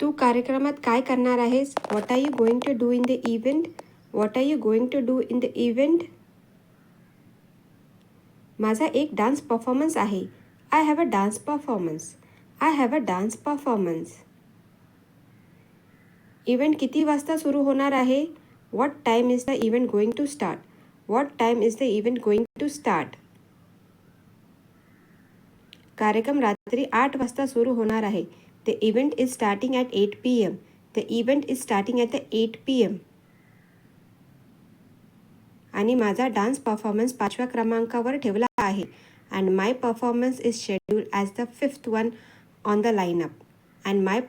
तू कार्यक्रमात काय करणार आहेस? What are you going to do in the event what are you going to do in the event माझा एक डान्स परफॉर्मन्स आहे. I have a dance performance I have a dance performance event किती वाजता सुरू होणार आहे? What time is the event going to start what time is the event going to start कार्यक्रम रात्री आठ वाजता सुरू होणार आहे. the event is starting at eight P M the event is starting at the eight P M आणि माझा dance performance पाचव्या क्रमांकावर ठेवला आहे and my performance is schedule as the fifth one on the lineup and my